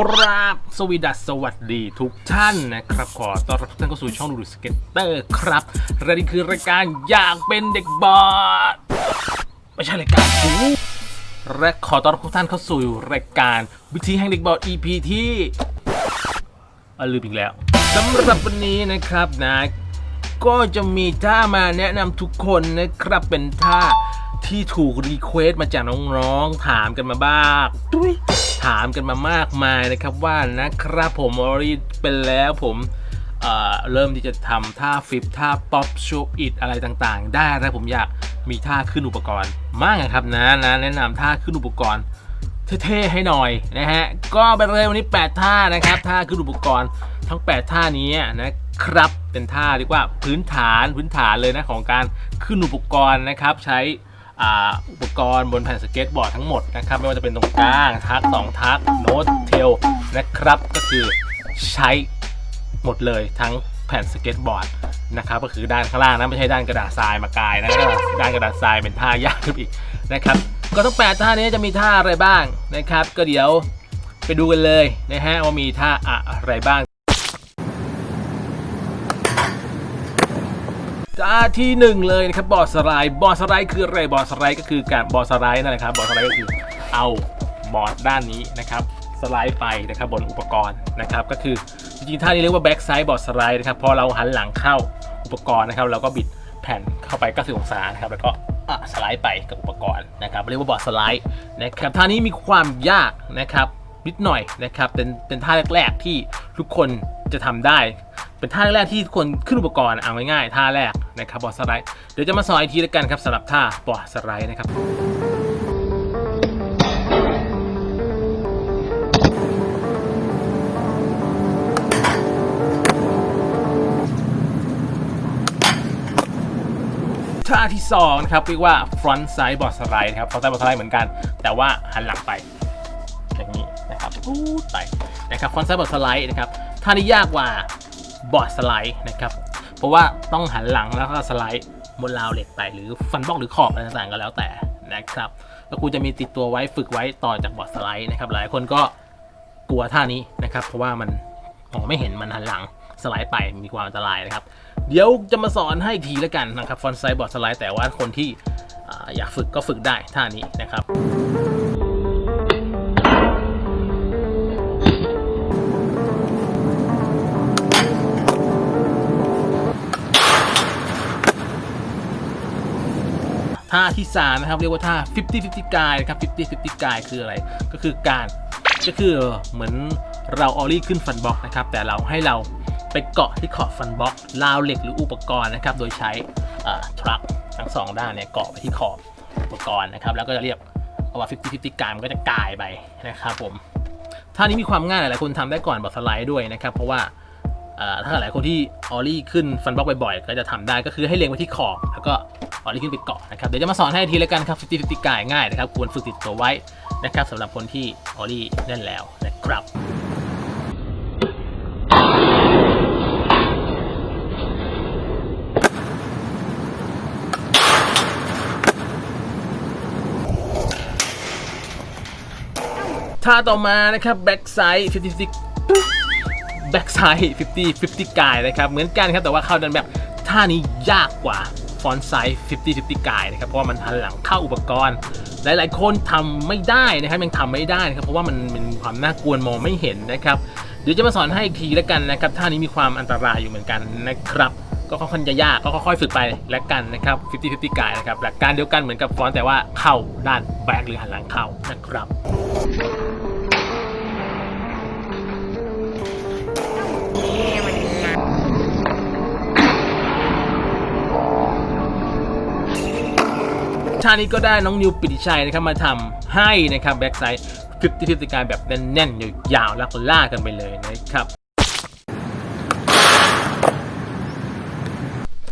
กราบสวีดัสสวัสดีทุกท่านนะครับ ขอต้อนรับทุกท่านเข้าสู่ช่องดูดูสเก็ตเตอร์ครับและนี่คือรายการอยากเป็นเด็กบอสไม่ใช่รายการกูและขอต้อนรับทุกท่านเข้าสู่รายการวิธีแห่งเด็กบอส EP ที่อ่ลืมอีกแล้วสำหรับวันนี้นะครับนะ ก็จะมีท่ามาแนะนำทุกคนนะครับเป็นท่าที่ถูกรีเควสต์มาจากน้องๆถามกันมาบ้างดุย ถามกันมามากมายนะครับว่านะครับผมออรีเป็นแล้วผมเเริ่มที่จะทำท่าฟิปท่าป๊อปโชว์อิดอะไรต่างๆ ได้แล้วผมอยากมีท่าขึ้นอุปกรณ์มากนะครับนะนะแนะนำท่าขึ้นอุปกรณ์เท่ๆให้หน่อยนะฮะก็ไปเลยวันนี้ 8 ท่านะครับท่าขึ้นอุปกรณ์ทั้ง 8 ท่านี้นะครับเป็นท่าเรียกว่าพื้นฐานพื้นฐานเลยนะของการขึ้นอุปกรณ์นะครับใช้ อุปกรณ์บนแผ่นสเก็ตบอร์ดทั้งหมดนะครับไม่ว่าจะเป็นตรงกลางทักสองทักโน้ตเทลนะครับก็คือใช้หมดเลยทั้งแผ่นสเก็ตบอร์ดนะครับก็คือด้านข้างล่างนะไม่ใช่ด้านกระดาษทรายมากายนะด้านกระดาษทรายเป็นท่ายากขึ้นอีกนะครับก็ทั้งแปดท่านี้จะมีท่าอะไรบ้างนะครับ ก็เดี๋ยวไปดูกันเลยนะฮะว่ามีท่าอะไรบ้าง ท่าที่หนึ่งเลยนะครับบอร์ดสไลด์บอร์ดสไลด์คืออะไรบอร์ดสไลด์ก็คือการบอร์ดสไลด์นั่นแหละครับบอร์ดสไลด์ก็คือเอาบอร์ดด้านนี้นะครับสไลด์ไปนะครับบนอุปกรณ์นะครับก็คือจริงๆท่านี้เรียกว่าแบ็กไซด์บอร์ดสไลด์นะครับพอเราหันหลังเข้าอุปกรณ์นะครับเราก็บิดแผ่นเข้าไป 90 องศานะครับแล้วก็สไลด์ไปกับอุปกรณ์นะครับเรียกว่าบอร์ดสไลด์นะครับท่านี้มีความยากนะครับนิดหน่อยนะครับเป็นเป็นท่าแรก ๆที่ทุกคนจะทำได้ เป็นท่าแรกที่ทุกคนขึ้นอุปกรณ์เอาง่ายๆท่าแรกนะครับบอดสไลด์เดี๋ยวจะมาสอนอีกทีล้วกันครับสำหรับท่าบอร์ดสไลด์นะครับท่าที่สองนะครับเรียกว่า front side board slide นะครับ front side board slide เหมือนกัน แต่ว่าหันหลังไป อย่างนี้นะครับปู๊ดไปนะครับ front side board slide นะครับท่านี้ยากกว่า บอร์ดสไลด์นะครับ เพราะว่าต้องหันหลังแล้วก็สไลด์บนราวเหล็กไปหรือฟันบล็อกหรือขอบอะไรต่างๆก็แล้วแต่นะครับแล้วกูจะมีติดตัวไว้ฝึกไว้ต่อจากบอร์ดสไลด์นะครับ หลายคนก็กลัวท่านี้นะครับ เพราะว่ามันมองไม่เห็นมันหันหลังสไลด์ไปมีความอันตรายนะครับ เดี๋ยวจะมาสอนให้อีกทีล้วกันนะครับฟอนไซด์บอร์ดสไลด์แต่ว่าคนที่อยากฝึกก็ฝึกได้ท่านี้นะครับ ท่าที่สามนะครับเรียกว่าท่า 50 50กายนะครับ50 50กายคืออะไร ก็คือการก็คือเหมือนเราออลี่ขึ้นฟันบล็อกนะครับแต่เราให้เราไปเกาะที่ขอบฟันบล็อกราวเหล็กหรืออุปกรณ์นะครับโดยใช้ทรัคทั้งสองด้านเนี่ยเกาะไปที่ขอบอุปกรณ์นะครับแล้วก็จะเรียกว่า50 50กายมันก็จะกายไปนะครับผมท่านี้มีความง่ายหลายคนทำได้ก่อนบอสไลด์ด้วยนะครับเพราะว่าถ้าหลายคนที่ออลลี่ขึ้นฟันบล็อกบ่อยๆ ก็จะทำได้ก็คือให้เล็งไว้ที่ขอบแล้วก็ ออลี่ขึ้นไปเกาะนะครับเดี๋ยวจะมาสอนให้ทีละกันครับฟิติฟิติกายง่ายนะครับควรฝึกติดตัวไว้นะครับสำหรับคนที่ออลี่แน่นแล้วนะครับท่าต่อมานะครับแบ็กไซด์ฟิฟิติแบ็กไซด์50 50กายนะครับเหมือนกันครับแต่ว่าเข้าดันแบบท่านี้ยากกว่า ฟอนต์ไซด์50 50กายนะครับเพราะว่ามันหันหลังเข้าอุปกรณ์ หลายๆ คนทำไม่ได้นะครับยังทำไม่ได้นะครับเพราะว่ามันมันความน่ากลัวมองไม่เห็นนะครับเดี๋ยวจะมาสอนให้อีกทีแล้วกันนะครับท่านี้มีความอันตรายอยู่เหมือนกันนะครับก็ค่อนข้างจะยากก็ค่อยๆฝึกไปแล้วกันนะครับ50 50กายนะครับหลักการเดียวกันเหมือนกับฟอนต์แต่ว่าเข้าด้านแบ็กหรือหันหลังเข้านะครับ ท่านี้ก็ได้น้องนิวปิติชัยนะครับมาทำให้นะครับแบ็กไซด์50 50การแบบแน่นๆยาวๆล้วก็ลากันไปเลยนะครับ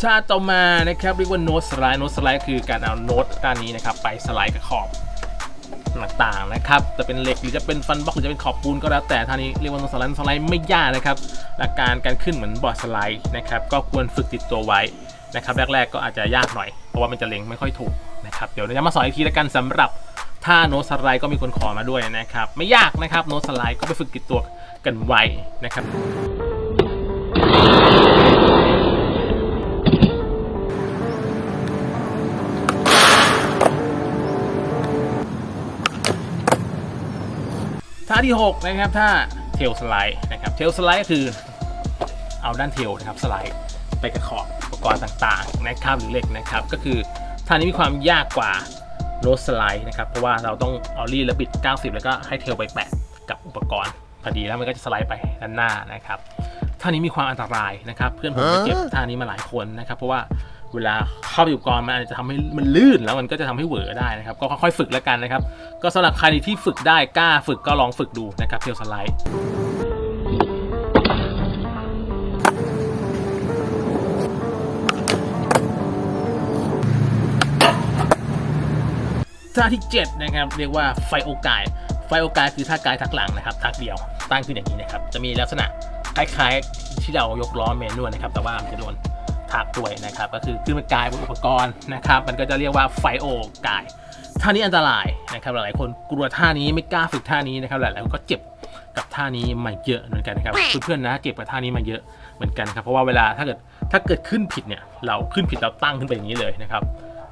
ท่าต่อมานะครับเรียกว่าโน้ตสไลด์โน้ตสไลด์คือการเอาโน้ตด้านนี้นะครับไปสไลด์กับขอบต่างๆนะครับจะเป็นเหล็กหรือจะเป็นฟันบล็อกหรือจะเป็นขอบปูนก็แล้วแต่ท่านี้เรียกว่าโน้ตสไลด์สไลด์ไม่ยากนะครับหลักการการขึ้นเหมือนบอร์ดสไลด์นะครับก็ควรฝึกติดตัวไว้นะครับแรกๆก็อาจจะยากหน่อยเพราะว่ามันจะเล็งไม่ค่อยถูก นะครับ เดี๋ยวเราจะมาสอนอีกทีแล้วกันสำหรับถ้าโนสไลด์ก็มีคนขอมาด้วยนะครับ ไม่ยากนะครับโนสไลด์ก็ไปฝึกติดตัวกันไว้นะครับท่าที่ 6 นะครับท่าเทลสไลด์นะครับเทลสไลด์ก็คือเอาด้านเทลนะครับสไลด์ไปกับขอบอุปกรณ์ต่างๆนะครับหรือเหล็กนะครับก็คือ ท่านี้มีความยากกว่าโนสไลด์นะครับ เพราะว่าเราต้องออลลี่แล้วบิด 90 แล้วก็ให้เทลไปแปะกับอุปกรณ์พอดีแล้วมันก็จะสไลด์ไปด้านหน้านะครับท่านี้มีความอันตรายนะครับ เพื่อนผมก็เจ็บท่านี้มาหลายคนนะครับ เพราะว่าเวลาเข้าไปอุปกรณ์มันอาจจะทำให้มันลื่นแล้วมันก็จะทำให้เหวอได้นะครับ ก็ค่อยๆฝึกแล้วกันนะครับ ก็สำหรับใครที่ฝึกได้กล้าฝึกก็ลองฝึกดูนะครับเทลสไลด์ ท่าที่ 7 นะครับเรียกว่าไฟโอกาย ไฟโอกายคือท่ากายทักหลังนะครับทักเดียวตั้งขึ้นอย่างนี้นะครับจะมีลักษณะคล้ายๆที่เรายกล้อเมนวลนะครับแต่ว่ามันจะโดนทักด้วยนะครับก็คือขึ้นมากายบนอุปกรณ์นะครับมันก็จะเรียกว่าไฟโอกายท่านี้อันตรายนะครับหลายๆคนกลัวท่านี้ไม่กล้าฝึกท่านี้นะครับหลายๆคนก็เจ็บกับท่านี้มาเยอะเหมือนกันนะครับเพื่อนๆนะเจ็บกับท่านี้มาเยอะเหมือนกันครับเพราะว่าเวลาถ้าเกิดถ้าเกิดขึ้นผิดเนี่ยเราขึ้นผิดเราตั้งขึ้นไปอย่างนี้เลยนะครับ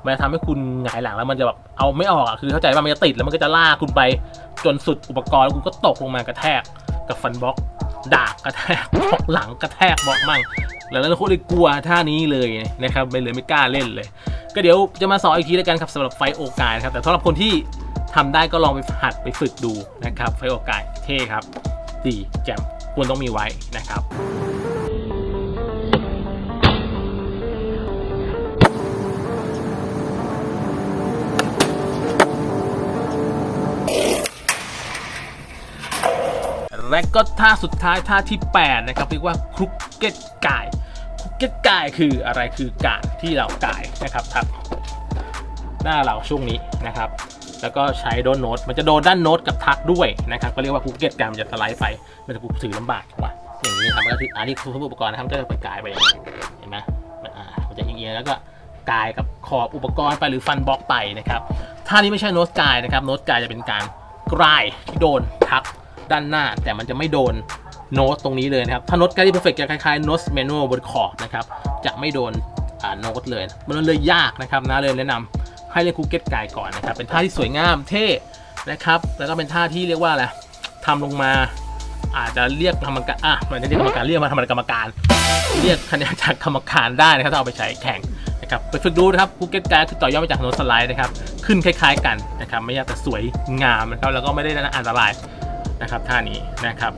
มันจะทำให้คุณหงายหลังแล้วมันจะแบบเอาไม่ออกอะคือเข้าใจว่ามันจะติดแล้วมันก็จะลากคุณไปจนสุดอุปกรณ์แล้วคุณก็ตกลงมากระแทกกับฟันบล็อกดากกระแทกบล็อกหลังกระแทกบล็อกมั่งแล้วแล้วคนเลยกลัวท่านี้เลยนะครับไม่เลยไม่กล้าเล่นเลย ก็เดี๋ยวจะมาสอนอีกทีแล้วกันครับสำหรับไฟโอกายครับแต่สำหรับคนที่ทำได้ก็ลองไปหัดไปฝึกดูนะครับไฟโอกายเท่ครับดีแจ่มควรต้องมีไว้นะครับ และก็ท่าสุดท้ายท่าที่ 8 นะครับเรียกว่าครุกเก็ตกายครุกเก็ตกายคืออะไรคือการที่เรากายนะครับทับหน้าเราช่วงนี้นะครับ แล้วก็ใช้โดนโน้ตมันจะโดนด้านโน้ตกับทักด้วยนะครับ ก็เรียกว่าครุกเก็ตกายมันจะสไลด์ไปมันจะถือลำบากกว่าอย่างนี้ครับก็คืออันนี้คืออุปกรณ์นะครับก็จะไปกายไปอย่างนี้เห็นไหมมันจะเอียงนี้แล้วก็กายกับขอบอุปกรณ์ไปหรือฟันบล็อกไปนะครับท่านี้ไม่ใช่โน้ตกายนะครับโน้ตกายจะเป็นการกรายที่โดนทัก ด้านหน้า แต่มันจะไม่โดนโน้ตตรงนี้เลยนะครับ ถ้าโน้ตการที่เพอร์เฟกจะคล้ายๆโน้ตแมนนวลบนขอนะครับ จะไม่โดนอ่าโน้ตเลย มันเลยยากนะครับนะเลยแนะนำให้เล่นคูเก็ตกายก่อนนะครับ เป็นท่าที่สวยงามเท่นะครับ แล้วก็เป็นท่าที่เรียกว่าอะไรทำลงมาอาจจะเรียกกรรมการอะมันจะเรียกกรรมการเรียกมาทำอะไรกรรมการ เรียกคะแนนจากกรรมการได้นะครับถ้าเอาไปใช้แข่งนะครับไปฝึกดูนะครับคูเก็ตกายคือต่อยอดมาจากโน้ตสไลด์นะครับ ขึ้นคล้าย ๆ กันนะครับ ไม่ยากแต่สวยงามนะครับแล้วก็ไม่ได้อันตราย นะครับท่านี้นะครับ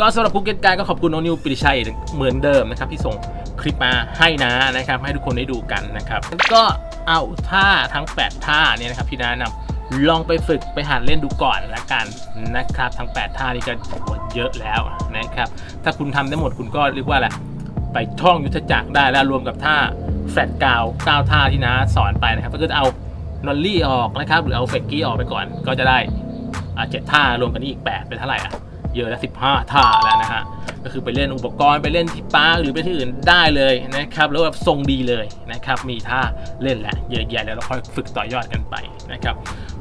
ก็สำหรับภูเก็ตกายก็ขอบคุณน้องนิวปริชัยเหมือนเดิมนะครับ ที่ส่งคลิปมาให้นะนะครับ ให้ทุกคนได้ดูกันนะครับ ก็เอาท่าทั้ง 8 ท่าเนี่ยนะครับที่แนะนำ ลองไปฝึกไปหัดเล่นดูก่อนละกันนะครับทั้ง 8 ท่านี้ก็เยอะแล้วนะครับ ถ้าคุณทำได้หมดคุณก็เรียกว่าอะไรไปท่องยุทธจักรได้แล้วรวมกับท่าแฟลตกาวก้าวท่าที่นะสอนไปนะครับ ก็คือเอานอลลี่ออกนะครับ หรือเอาเฟกกี้ออกไปก่อน ก็จะได้อ่าเจ็ดท่ารวมกันนี่อีก 8 เป็นเท่าไหร่อะ เยอะแล้ว15 ท่าแล้วนะฮะ ก็คือไปเล่นอุปกรณ์ไปเล่นที่ปาร์คหรือไปที่อื่นได้เลยนะครับ แล้วแบบทรงดีเลยนะครับ มีท่าเล่นแหละเยอะแยะแล้วเราค่อยฝึกต่อยอดกันไปนะครับ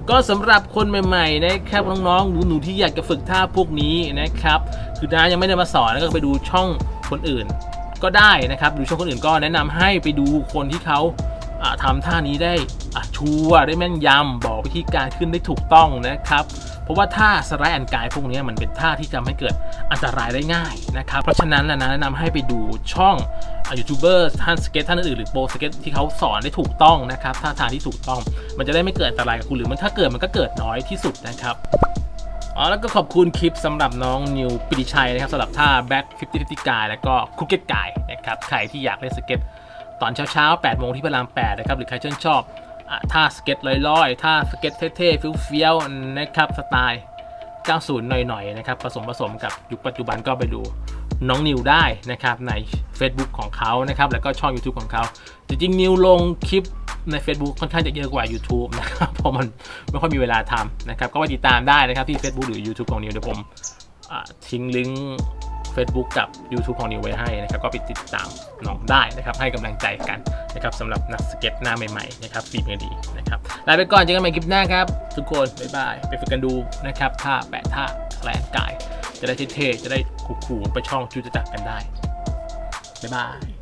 ก็สำหรับคนใหม่ๆนะครับน้องๆหนูๆที่อยากจะฝึกท่าพวกนี้นะครับ คือน้ายังไม่ได้มาสอนก็ไปดูช่องคนอื่นก็ได้นะครับดูช่องคนอื่นก็แนะนำให้ไปดูคนที่เขาอ่าทำท่านี้ได้ชัวร์ได้แม่นยำบอกวิธีการขึ้นได้ถูกต้องนะครับ ราะว่าท่าสไลด์แอนกายพวกนี้มันเป็นท่าที่ทำให้เกิดอันตรายได้ง่ายนะครับเพราะฉะนั้นนะแนะนำให้ไปดูช่องยูทูบเบอร์ท่านสเก็ตท่านอื่นหรือโปรสเก็ตที่เขาสอนได้ถูกต้องนะครับท่าทางที่ถูกต้อง มันจะได้ไม่เกิดอันตรายกับคุณหรือมันถ้าเกิดมันก็เกิดน้อยที่สุดนะครับอ๋อแล้วก็ขอบคุณคลิปสำหรับน้องนิวปิติชัยนะครับสำหรับท่า back 50 50กายแล้วก็คุกเก็ตกายนะครับใครที่อยากเล่นสเก็ตตอนเช้าๆ8โมงที่พระราม8นะครับหรือใครชื่นชอบ ท่าสเก็ตลอยๆท่าสเก็ตเท่ๆเฟี้ยวๆนะครับสไตล์ 90 หน่อยๆนะครับผสมผสมกับยุคปัจจุบันก็ไปดูน้องนิวได้นะครับใน Facebook ของเขานะครับแล้วก็ช่อง YouTube ของเขา จริงๆ นิวลงคลิปใน Facebook ค่อนข้างจะเยอะกว่า YouTube นะครับเพราะมันไม่ค่อยมีเวลาทำนะครับก็ไปติดตามได้นะครับที่ Facebook หรือ YouTube ของนิวเดี๋ยวผมทิ้งลิงก์ Facebook กับ YouTube ของนิวไว้ให้นะครับก็ไปติดตามน้องได้นะครับให้กำลังใจกันนะครับสำหรับนักสเก็ตหน้าใหม่ๆนะครับฝีมือดีนะครับลาไปก่อนเจอกันใหม่คลิปหน้าครับ ทุกคนบ๊ายบายไปฝึกกันดูนะครับท่าแปะท่าแรงกาย จะได้เท่ๆจะได้ขู่ๆไปช่องจูจะจักกันได้บ๊ายบาย